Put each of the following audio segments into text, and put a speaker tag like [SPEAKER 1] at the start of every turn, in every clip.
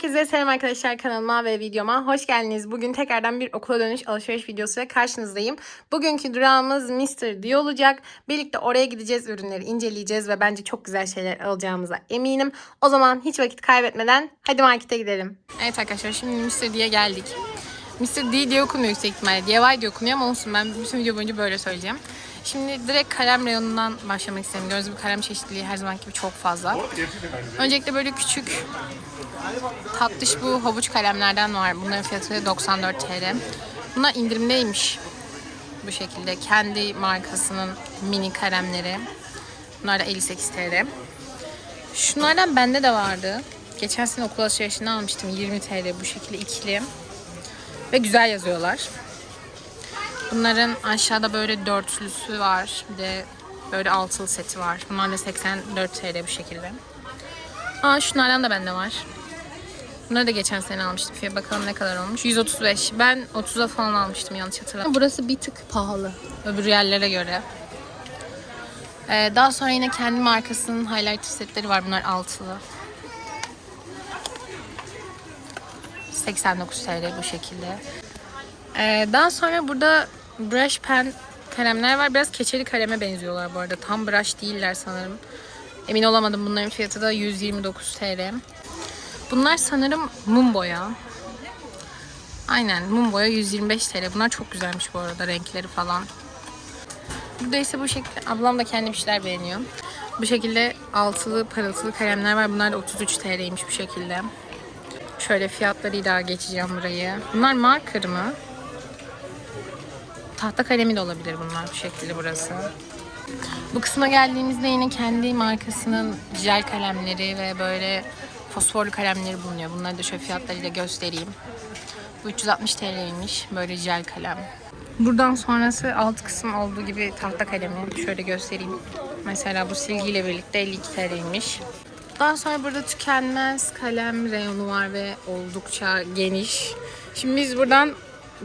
[SPEAKER 1] Herkese selam arkadaşlar kanalıma ve videoma hoş geldiniz. Bugün tekrardan bir okula dönüş alışveriş videosuyla karşınızdayım. Bugünkü durağımız Mr. D olacak. Birlikte oraya gideceğiz, ürünleri inceleyeceğiz ve bence çok güzel şeyler alacağımıza eminim. O zaman hiç vakit kaybetmeden hadi markete gidelim. Evet arkadaşlar şimdi Mr. D'ye geldik. Mr. D diye okunuyor yüksek ihtimalle. DIY diye okunuyor ama olsun ben bütün video boyunca böyle söyleyeceğim. Şimdi direkt kalem reyonundan başlamak istedim. Gördüğünüz gibi kalem çeşitliliği her zaman gibi çok fazla. Öncelikle böyle küçük tatlış bu havuç kalemlerden var. Bunların fiyatı 94 TL. Bunlar indirimdeymiş. Bu şekilde kendi markasının mini kalemleri. Bunlar da 58 TL. Şunlardan bende de vardı. Geçen sene okul alışverişinde almıştım. 20 TL bu şekilde ikili. Ve güzel yazıyorlar. Bunların aşağıda böyle dörtlüsü var. Bir de böyle altılı seti var. Bunlar da 84 TL bu şekilde. Aa şunlardan da bende var. Bunları da geçen sene almıştım. Fiyat bakalım ne kadar olmuş. 135. Ben 30'a falan almıştım yanlış hatırlamıyorum. Burası bir tık pahalı. Öbür yerlere göre. Ee, daha sonra yine kendi markasının highlighter setleri var. Bunlar altılı. 89 TL bu şekilde. Ee, daha sonra burada brush pen kalemler var. Biraz keçeli kaleme benziyorlar bu arada. Tam brush değiller sanırım. Emin olamadım. Bunların fiyatı da 129 TL. Bunlar sanırım mum boya. Aynen mum boya 125 TL. Bunlar çok güzelmiş bu arada renkleri falan. Burada ise bu şekilde ablam da kendi bir şeyler beğeniyor. Bu şekilde altılı parıltılı kalemler var. Bunlar da 33 TL'ymiş bu şekilde. Şöyle fiyatlarıyla geçeceğim burayı. Bunlar marker mı? Tahta kalemi de olabilir bunlar bu şekilde burası. Bu kısma geldiğimizde yine kendi markasının jel kalemleri ve böyle fosforlu kalemleri bulunuyor. Bunları da şöyle fiyatlarıyla göstereyim. Bu 360 TL'ymiş. Böyle jel kalem. Buradan sonrası alt kısım olduğu gibi tahta kalemi. Şöyle göstereyim. Mesela bu silgiyle birlikte 52 TL'ymiş. Daha sonra burada tükenmez kalem reyonu var ve oldukça geniş. Şimdi biz buradan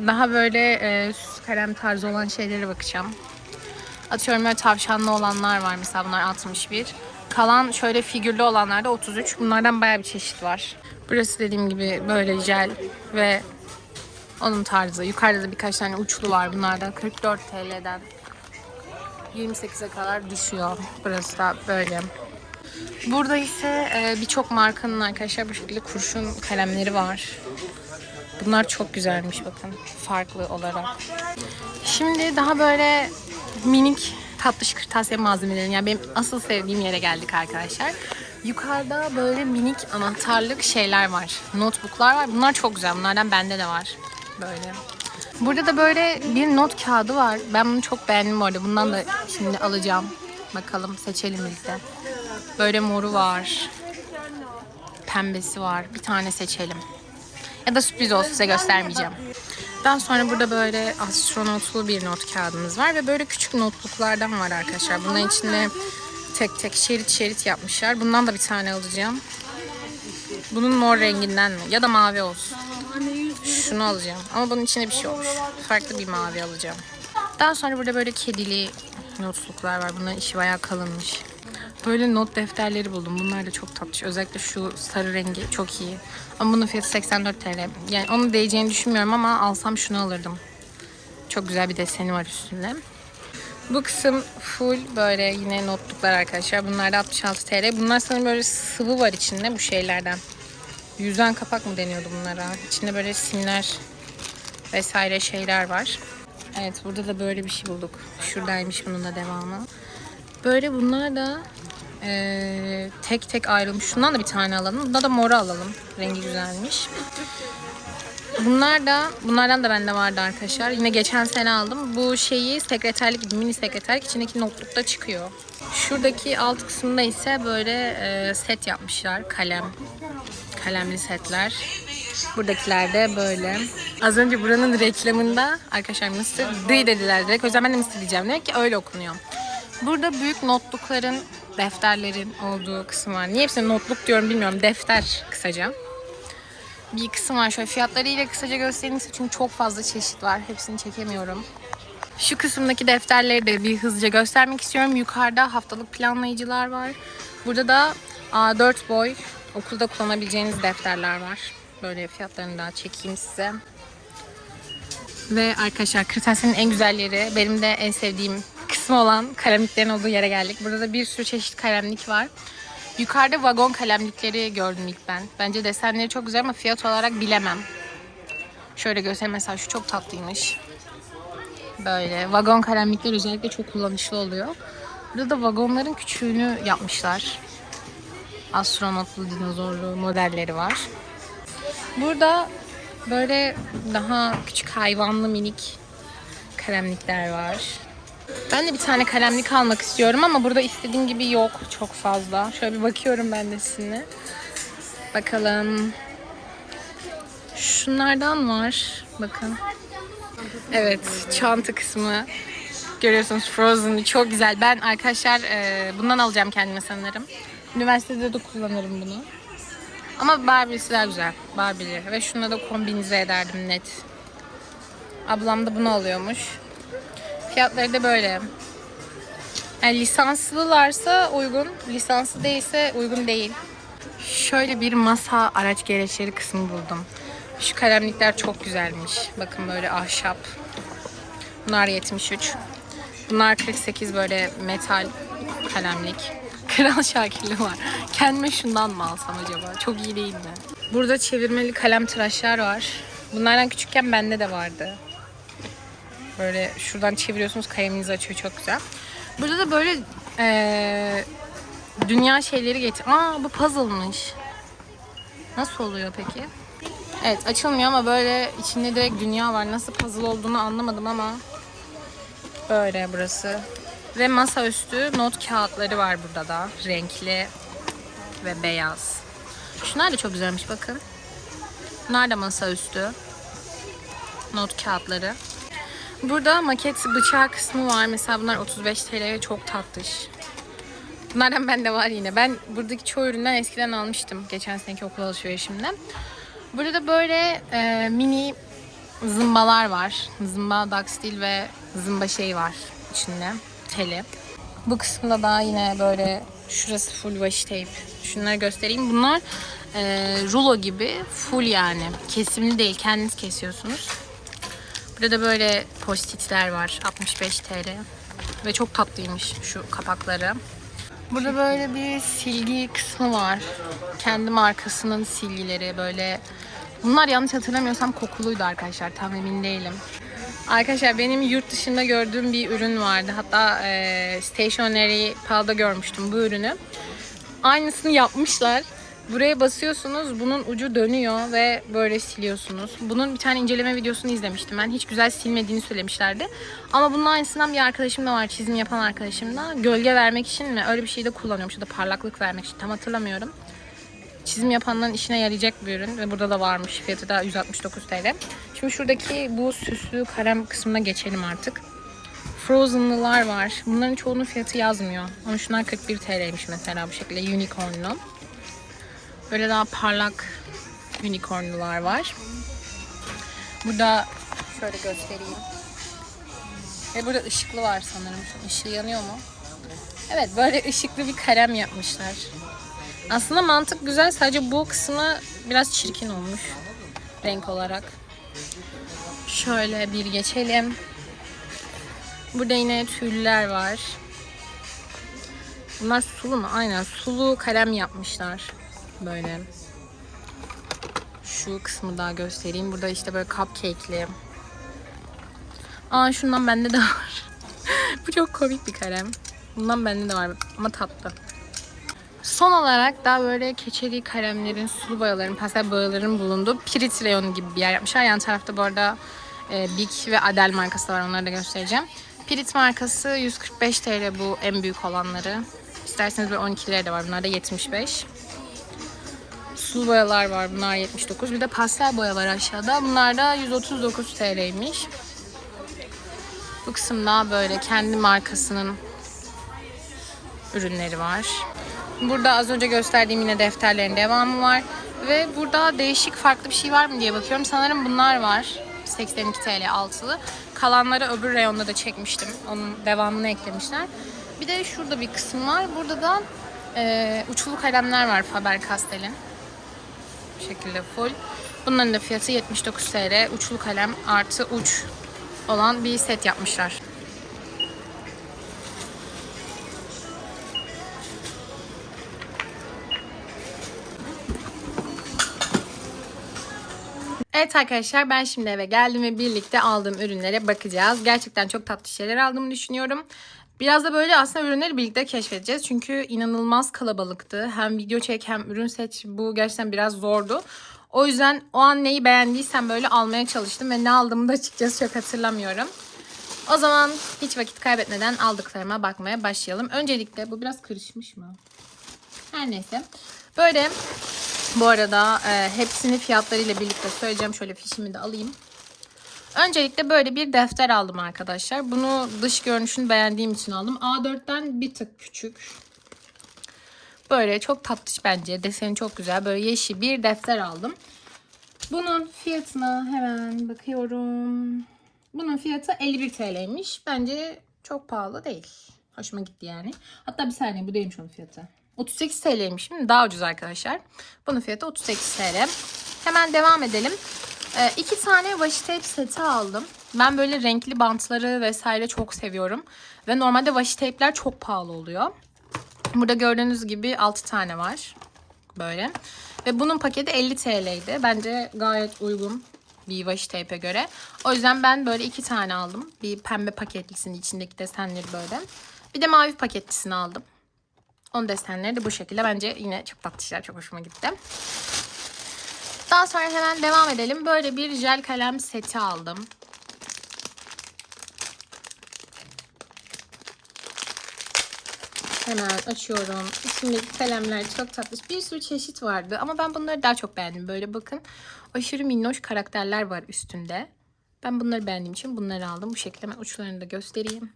[SPEAKER 1] daha böyle e, süs kalem tarzı olan şeylere bakacağım. Atıyorum böyle tavşanlı olanlar var mesela bunlar 61. Kalan şöyle figürlü olanlar da 33. Bunlardan bayağı bir çeşit var. Burası dediğim gibi böyle jel ve onun tarzı. Yukarıda da birkaç tane uçlu var. Bunlardan 44 TL'den 28'e kadar düşüyor. Burası da böyle. Burada ise e, birçok markanın arkadaşlar bu şekilde kurşun kalemleri var. Bunlar çok güzelmiş bakın farklı olarak. Şimdi daha böyle minik tatlış kırtasiye malzemeleri yani benim asıl sevdiğim yere geldik arkadaşlar. Yukarıda böyle minik anahtarlık şeyler var. Notebooklar var. Bunlar çok güzel. Bunlardan bende de var. Böyle. Burada da böyle bir not kağıdı var. Ben bunu çok beğendim bu arada. Bundan da şimdi alacağım. Bakalım seçelim de. Böyle moru var. Pembesi var. Bir tane seçelim. Ya da sürpriz olsun size göstermeyeceğim. Daha sonra burada böyle astronotlu bir not kağıdımız var ve böyle küçük notluklardan var arkadaşlar. Bunların içinde tek tek şerit şerit yapmışlar. Bundan da bir tane alacağım. Bunun mor renginden mi? Ya da mavi olsun. Şunu alacağım. Ama bunun içinde bir şey olmuş. Farklı bir mavi alacağım. Daha sonra burada böyle kedili notluklar var. Bunların işi bayağı kalınmış. Böyle not defterleri buldum. Bunlar da çok tatlı. Özellikle şu sarı rengi çok iyi. Ama bunun fiyatı 84 TL. Yani onu değeceğini düşünmüyorum ama alsam şunu alırdım. Çok güzel bir deseni var üstünde. Bu kısım full böyle yine notluklar arkadaşlar. Bunlar da 66 TL. Bunlar sanırım böyle sıvı var içinde bu şeylerden. Yüzden kapak mı deniyordu bunlara? İçinde böyle simler vesaire şeyler var. Evet burada da böyle bir şey bulduk. Şuradaymış bunun da devamı. Böyle bunlar da eee, tek tek ayrılmış. Şundan da bir tane alalım. Bunda da moru alalım. Rengi güzelmiş. Bunlar da bunlardan da bende vardı arkadaşlar. Yine geçen sene aldım. Bu şeyi sekreterlik, mini sekreterlik içindeki notlukta çıkıyor. Şuradaki alt kısımda ise böyle eee, set yapmışlar. Kalem. Kalemli setler. Buradakiler de böyle. Az önce buranın reklamında arkadaşlar Mr. D dediler direkt. O yüzden ben de Mr. diyeceğim. Demek ki öyle okunuyor. Burada büyük notlukların, defterlerin olduğu kısım var. Niye hepsine notluk diyorum bilmiyorum. Defter kısaca. Bir kısım var. Şöyle fiyatlarıyla kısaca göstereyim size çünkü çok fazla çeşit var. Hepsini çekemiyorum. Şu kısımdaki defterleri de bir hızlıca göstermek istiyorum. Yukarıda haftalık planlayıcılar var. Burada da A4 boy Okulda kullanabileceğiniz defterler var. Böyle fiyatlarını daha çekeyim size. Ve arkadaşlar kırtasiyenin en güzel yeri benim de en sevdiğim kısmı olan kalemliklerin olduğu yere geldik. Burada da bir sürü çeşit kalemlik var. Yukarıda vagon kalemlikleri gördüm ilk ben. Bence desenleri çok güzel ama fiyat olarak bilemem. Şöyle göstereyim mesela şu çok tatlıymış. Böyle vagon kalemlikler özellikle çok kullanışlı oluyor. Burada da vagonların küçüğünü yapmışlar. Astronotlu, dinozorlu modelleri var. Burada böyle daha küçük hayvanlı minik kalemlikler var. Ben de bir tane kalemlik almak istiyorum ama burada istediğim gibi yok çok fazla. Şöyle bir bakıyorum ben de sizinle. Bakalım. Şunlardan var. Bakın. Evet, çanta kısmı. Görüyorsunuz Frozen çok güzel. Ben arkadaşlar e, bundan alacağım kendime sanırım. Üniversitede de kullanırım bunu. Ama Barbie'si daha güzel. Barbie'li. Ve şununla da kombinize ederdim net. Ablam da bunu alıyormuş. Fiyatları da böyle. Yani lisanslılarsa uygun, lisanslı değilse uygun değil. Şöyle bir masa araç gereçleri kısmı buldum. Şu kalemlikler çok güzelmiş. Bakın böyle ahşap. Bunlar 73. Bunlar 48 böyle metal kalemlik. Kral Şakirli var. Kendime şundan mı alsam acaba? Çok iyi değil mi? Burada çevirmeli kalem tıraşlar var. Bunlardan küçükken bende de vardı. Böyle şuradan çeviriyorsunuz kaleminizi açıyor çok güzel. Burada da böyle eee, dünya şeyleri getir. Aa bu puzzle'mış. Nasıl oluyor peki? Evet açılmıyor ama böyle içinde direkt dünya var. Nasıl puzzle olduğunu anlamadım ama böyle burası. Ve masaüstü not kağıtları var burada da. Renkli ve beyaz. Şunlar da çok güzelmiş bakın. Bunlar da masaüstü. Not kağıtları. Burada maket bıçağı kısmı var. Mesela bunlar 35 TL çok tatlış. Bunlardan bende var yine. Ben buradaki çoğu üründen eskiden almıştım. Geçen seneki okul alışverişimden. Burada da böyle e, mini zımbalar var. Zımba dakstil ve zımba şey var içinde. Teli. Bu kısımda daha yine böyle şurası full washi tape. Şunları göstereyim. Bunlar e, rulo gibi full yani. Kesimli değil. Kendiniz kesiyorsunuz. Burada da böyle postitler var. 65 TL. Ve çok tatlıymış şu kapakları. Burada böyle bir silgi kısmı var. Kendi markasının silgileri böyle. Bunlar yanlış hatırlamıyorsam kokuluydu arkadaşlar. Tam emin değilim. Arkadaşlar benim yurt dışında gördüğüm bir ürün vardı. Hatta e, Stationery Pal'da görmüştüm bu ürünü. Aynısını yapmışlar. Buraya basıyorsunuz, bunun ucu dönüyor ve böyle siliyorsunuz. Bunun bir tane inceleme videosunu izlemiştim ben. Hiç güzel silmediğini söylemişlerdi. Ama bunun aynısından bir arkadaşım da var, çizim yapan arkadaşım da. Gölge vermek için mi? Öyle bir şey de kullanıyormuş ya da parlaklık vermek için. Tam hatırlamıyorum. Çizim yapanların işine yarayacak bir ürün ve burada da varmış. Fiyatı da 169 TL. Şimdi şuradaki bu süslü kalem kısmına geçelim artık. Frozen'lılar var. Bunların çoğunun fiyatı yazmıyor. Ama şunlar 41 TL'ymiş mesela bu şekilde unicornlu. Böyle daha parlak unicornlular var. Burada şöyle göstereyim. Ve burada ışıklı var sanırım. Işığı yanıyor mu? Evet böyle ışıklı bir kalem yapmışlar. Aslında mantık güzel. Sadece bu kısmı biraz çirkin olmuş. Renk olarak. Şöyle bir geçelim. Burada yine tüller var. Bunlar sulu mu? Aynen sulu kalem yapmışlar. Böyle. Şu kısmı daha göstereyim. Burada işte böyle cupcake'li. Aa şundan bende de var. Bu çok komik bir kalem. Bundan bende de var ama tatlı. Son olarak daha böyle keçeli kalemlerin, sulu boyaların, pastel boyaların bulunduğu Pirit reyonu gibi bir yer yapmışlar. Yan tarafta bu arada e, Big ve Adel markası var. Onları da göstereceğim. Pirit markası 145 TL bu en büyük olanları. İsterseniz böyle 12'leri de var. Bunlar da 75. Sulu boyalar var. Bunlar 79. Bir de pastel boya var aşağıda. Bunlar da 139 TL'ymiş. Bu kısımda böyle kendi markasının ürünleri var. Burada az önce gösterdiğim yine defterlerin devamı var. Ve burada değişik farklı bir şey var mı diye bakıyorum. Sanırım bunlar var. 82 TL altılı. Kalanları öbür reyonda da çekmiştim. Onun devamını eklemişler. Bir de şurada bir kısım var. Burada da e, uçlu kalemler var Faber-Castell'in. Bu şekilde full. Bunların da fiyatı 79 TL. Uçlu kalem artı uç olan bir set yapmışlar. Evet arkadaşlar ben şimdi eve geldim ve birlikte aldığım ürünlere bakacağız. Gerçekten çok tatlı şeyler aldığımı düşünüyorum. Biraz da böyle aslında ürünleri birlikte keşfedeceğiz. Çünkü inanılmaz kalabalıktı. Hem video çek hem ürün seç bu gerçekten biraz zordu. O yüzden o an neyi beğendiysem böyle almaya çalıştım ve ne aldığımı da açıkçası çok hatırlamıyorum. O zaman hiç vakit kaybetmeden aldıklarıma bakmaya başlayalım. Öncelikle bu biraz karışmış mı? Her neyse. Böyle bu arada e, hepsini fiyatlarıyla birlikte söyleyeceğim. Şöyle fişimi de alayım. Öncelikle böyle bir defter aldım arkadaşlar. Bunu dış görünüşünü beğendiğim için aldım. A4'ten bir tık küçük. Böyle çok tatlış bence. Deseni çok güzel. Böyle yeşil bir defter aldım. Bunun fiyatına hemen bakıyorum. Bunun fiyatı 51 TL'ymiş. Bence çok pahalı değil. Hoşuma gitti yani. Hatta bir saniye bu değilmiş onun fiyatı. 38 TL'ymiş. Daha ucuz arkadaşlar. Bunun fiyatı 38 TL. Hemen devam edelim. Ee, iki tane washi tape seti aldım. Ben böyle renkli bantları vesaire çok seviyorum. Ve normalde washi tape'ler çok pahalı oluyor. Burada gördüğünüz gibi 6 tane var. Böyle. Ve bunun paketi 50 TL'ydi. Bence gayet uygun bir washi tape'e göre. O yüzden ben böyle iki tane aldım. Bir pembe paketlisinin içindeki desenleri böyle. Bir de mavi paketlisini aldım. Onun desenleri de bu şekilde. Bence yine çok tatlı şeyler. Çok hoşuma gitti. Daha sonra hemen devam edelim. Böyle bir jel kalem seti aldım. Hemen açıyorum. İçindeki kalemler çok tatlı. Bir sürü çeşit vardı ama ben bunları daha çok beğendim. Böyle bakın aşırı minnoş karakterler var üstünde. Ben bunları beğendiğim için bunları aldım. Bu şekilde hemen uçlarını da göstereyim.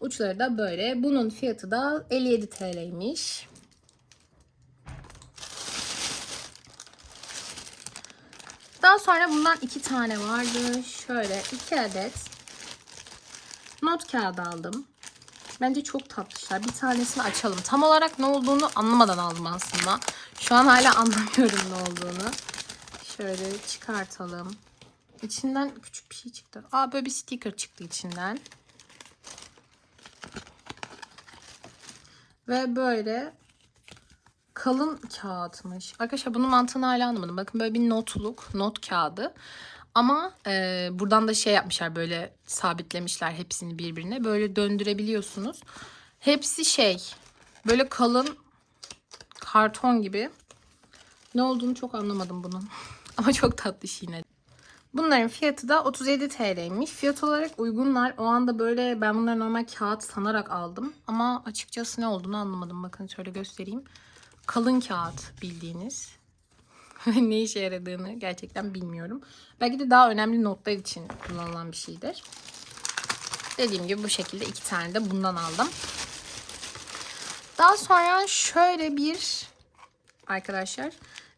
[SPEAKER 1] Uçları da böyle. Bunun fiyatı da 57 TL'ymiş. Daha sonra bundan iki tane vardı. Şöyle iki adet not kağıdı aldım. Bence çok tatlışlar. Bir tanesini açalım. Tam olarak ne olduğunu anlamadan aldım aslında. Şu an hala anlamıyorum ne olduğunu. Şöyle çıkartalım. İçinden küçük bir şey çıktı. Aa böyle bir sticker çıktı içinden. Ve böyle kalın kağıtmış. Arkadaşlar bunun mantığını hala anlamadım. Bakın böyle bir notluk, not kağıdı. Ama e, buradan da şey yapmışlar böyle sabitlemişler hepsini birbirine. Böyle döndürebiliyorsunuz. Hepsi şey böyle kalın karton gibi. Ne olduğunu çok anlamadım bunun. Ama çok tatlı yine. Bunların fiyatı da 37 TL'ymiş. Fiyat olarak uygunlar. O anda böyle ben bunları normal kağıt sanarak aldım. Ama açıkçası ne olduğunu anlamadım. Bakın şöyle göstereyim. Kalın kağıt bildiğiniz. ne işe yaradığını gerçekten bilmiyorum. Belki de daha önemli notlar için kullanılan bir şeydir. Dediğim gibi bu şekilde iki tane de bundan aldım. Daha sonra şöyle bir arkadaşlar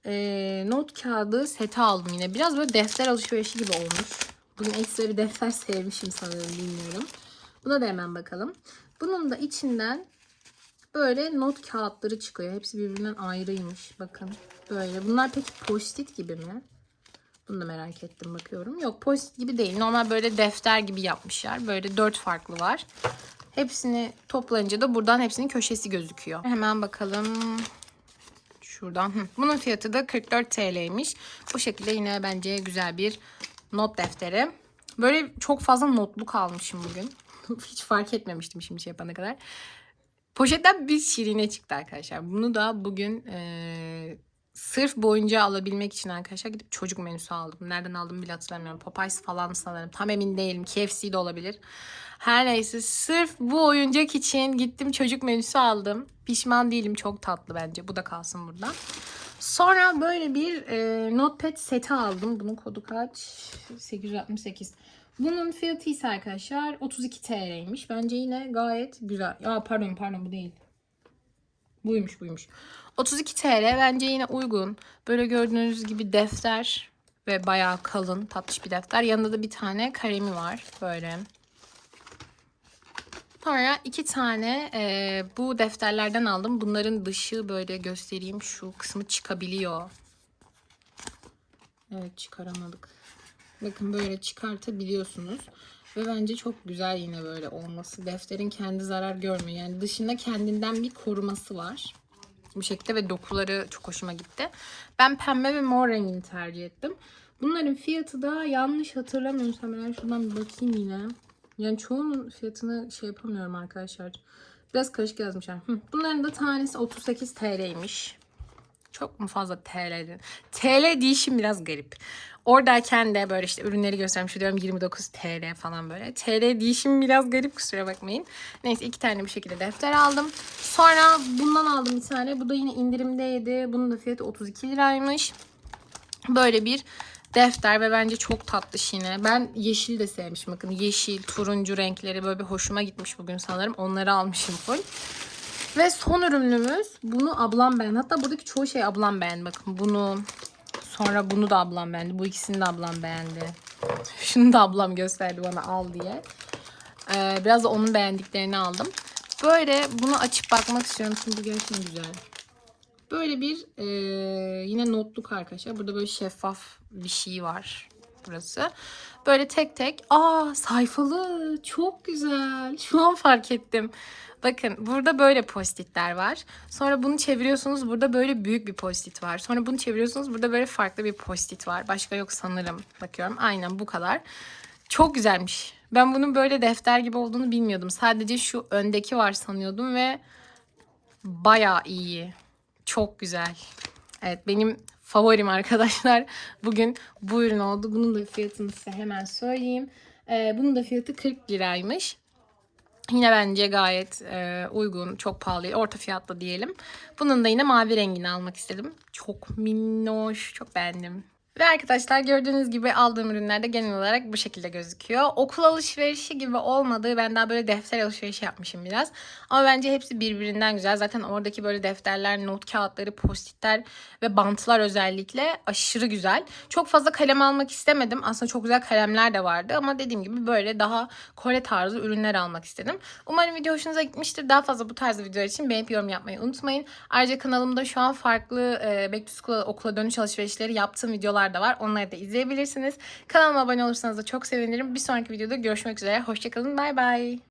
[SPEAKER 1] e, not kağıdı seti aldım yine. Biraz böyle defter alışverişi gibi olmuş. Bugün ekstra bir defter sevmişim sanırım bilmiyorum. Buna da hemen bakalım. Bunun da içinden böyle not kağıtları çıkıyor. Hepsi birbirinden ayrıymış. Bakın böyle. Bunlar peki post-it gibi mi? Bunu da merak ettim bakıyorum. Yok post gibi değil. Normal böyle defter gibi yapmışlar. Böyle dört farklı var. Hepsini toplayınca da buradan hepsinin köşesi gözüküyor. Hemen bakalım. Şuradan. Bunun fiyatı da 44 TL'ymiş. Bu şekilde yine bence güzel bir not defteri. Böyle çok fazla notluk almışım bugün. Hiç fark etmemiştim şimdi şey yapana kadar. Poşetten bir şirine çıktı arkadaşlar. Bunu da bugün eee sırf boyunca alabilmek için arkadaşlar gidip çocuk menüsü aldım. Nereden aldım bile hatırlamıyorum. Popeyes falan sanırım. Tam emin değilim. KFC de olabilir. Her neyse sırf bu oyuncak için gittim çocuk menüsü aldım. Pişman değilim. Çok tatlı bence. Bu da kalsın burada. Sonra böyle bir e, notepad seti aldım. Bunun kodu kaç? 868. Bunun fiyatı ise arkadaşlar 32 TL'ymiş. Bence yine gayet güzel. Ya pardon pardon bu değil. Buymuş buymuş. 32 TL bence yine uygun. Böyle gördüğünüz gibi defter ve bayağı kalın tatlış bir defter. Yanında da bir tane kalemi var böyle. Sonra iki tane e, bu defterlerden aldım. Bunların dışı böyle göstereyim. Şu kısmı çıkabiliyor. Evet çıkaramadık. Bakın böyle çıkartabiliyorsunuz. Ve bence çok güzel yine böyle olması. Defterin kendi zarar görmüyor. Yani dışında kendinden bir koruması var. Bu şekilde ve dokuları çok hoşuma gitti. Ben pembe ve mor rengini tercih ettim. Bunların fiyatı da yanlış hatırlamıyorsam ben şuradan bir bakayım yine. Yani çoğunun fiyatını şey yapamıyorum arkadaşlar. Biraz karışık yazmışlar. Bunların da tanesi 38 TL'ymiş. Çok mu fazla TL'di? TL değişim biraz garip. Oradayken de böyle işte ürünleri göstermiş diyorum 29 TL falan böyle. TL değişim biraz garip kusura bakmayın. Neyse iki tane bu şekilde defter aldım. Sonra bundan aldım bir tane. Bu da yine indirimdeydi. Bunun da fiyatı 32 liraymış. Böyle bir defter ve bence çok tatlış yine. Ben yeşil de sevmişim. Bakın yeşil, turuncu renkleri böyle bir hoşuma gitmiş bugün sanırım. Onları almışım full. Ve son ürünümüz bunu ablam beğendi. Hatta buradaki çoğu şey ablam beğendi. Bakın bunu sonra bunu da ablam beğendi. Bu ikisini de ablam beğendi. Şunu da ablam gösterdi bana al diye. Ee, biraz da onun beğendiklerini aldım. Böyle bunu açıp bakmak istiyorum çünkü gerçekten güzel. Böyle bir e, yine notluk arkadaşlar. Burada böyle şeffaf bir şey var burası. Böyle tek tek. Aa sayfalı. Çok güzel. Şu an fark ettim. Bakın burada böyle postitler var. Sonra bunu çeviriyorsunuz. Burada böyle büyük bir postit var. Sonra bunu çeviriyorsunuz. Burada böyle farklı bir postit var. Başka yok sanırım. Bakıyorum. Aynen bu kadar. Çok güzelmiş. Ben bunun böyle defter gibi olduğunu bilmiyordum. Sadece şu öndeki var sanıyordum ve bayağı iyi. Çok güzel. Evet benim favorim arkadaşlar. Bugün bu ürün oldu. Bunun da fiyatını size hemen söyleyeyim. Ee, bunun da fiyatı 40 liraymış. Yine bence gayet e, uygun, çok pahalı orta fiyatlı diyelim. Bunun da yine mavi rengini almak istedim. Çok minnoş, çok beğendim. Ve arkadaşlar gördüğünüz gibi aldığım ürünler de genel olarak bu şekilde gözüküyor. Okul alışverişi gibi olmadığı ben daha böyle defter alışverişi yapmışım biraz. Ama bence hepsi birbirinden güzel. Zaten oradaki böyle defterler, not kağıtları, postitler ve bantlar özellikle aşırı güzel. Çok fazla kalem almak istemedim. Aslında çok güzel kalemler de vardı ama dediğim gibi böyle daha kole tarzı ürünler almak istedim. Umarım video hoşunuza gitmiştir. Daha fazla bu tarz videolar için beğenip yorum yapmayı unutmayın. Ayrıca kanalımda şu an farklı e, Back to School okula dönüş alışverişleri yaptığım videolar da var. Onları da izleyebilirsiniz. Kanalıma abone olursanız da çok sevinirim. Bir sonraki videoda görüşmek üzere. Hoşçakalın. Bay bay.